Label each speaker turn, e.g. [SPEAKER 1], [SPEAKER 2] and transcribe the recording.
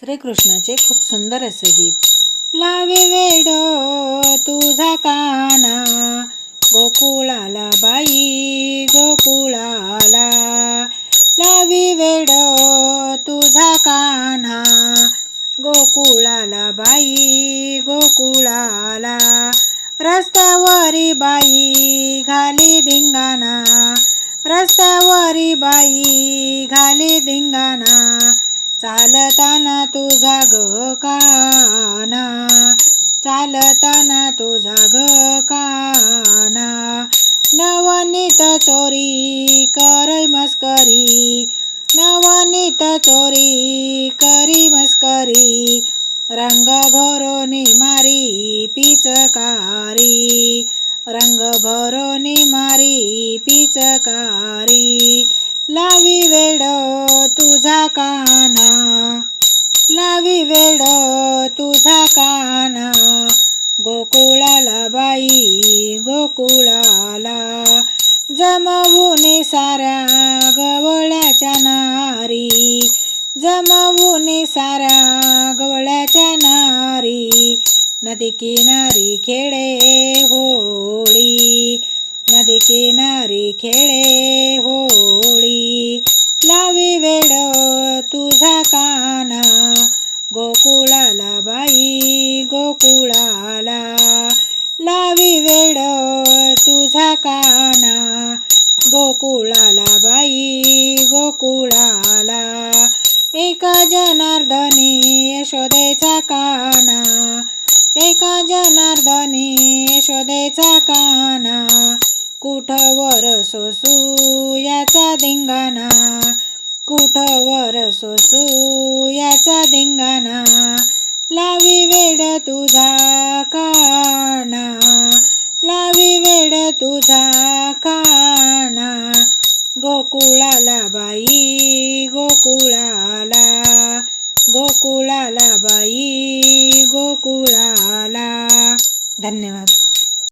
[SPEAKER 1] श्रीकृष्णाचे खूप सुंदर असे गीत. लावे वेड तुझा काना गोकुळाला बाई गोकुळाला. लावी वेड तुझा कान्हा गोकुळाला बाई गोकुळाला. रस्त्यावरी बाई घाली धिंगाणा रस्त्यावरी बाई घाली धिंगाणा. चालताना तुझा ग काना. चालताना तुझा ग काना. नवनीत चोरी करय मस्करी. नवनीत चोरी करी मस्करी. रंग भरोनी मारी पिचकारी. रंग भरोनी मारी पिचकारी. लावी वेड तुझा का तुझा काना गोकुळाला बाई गोकुळाला जमवून साऱ्या गवळ्याच्या नारी जमवून साऱ्या गवळ्याच्या नारी नदी किनारी खेळे होळी नदी किनारी खेळे होळी लावी वेड तुझा का गोकुळाला लावी वेड तुझा काना. गोकुळाला बाई गोकुळाला एका जनार्दनी यशोदेचा काना. एका जनार्दनी यशोदेचा काना. कुठवर सोसू याचा धिंगाणा? कुठवर सोसू याचा धिंगाणा? लावी वेड तुझा काना लावी वेड तुझा काना. गोकुळाला बाई गोकुळाला गोकुळाला बाई गोकुळाला. धन्यवाद.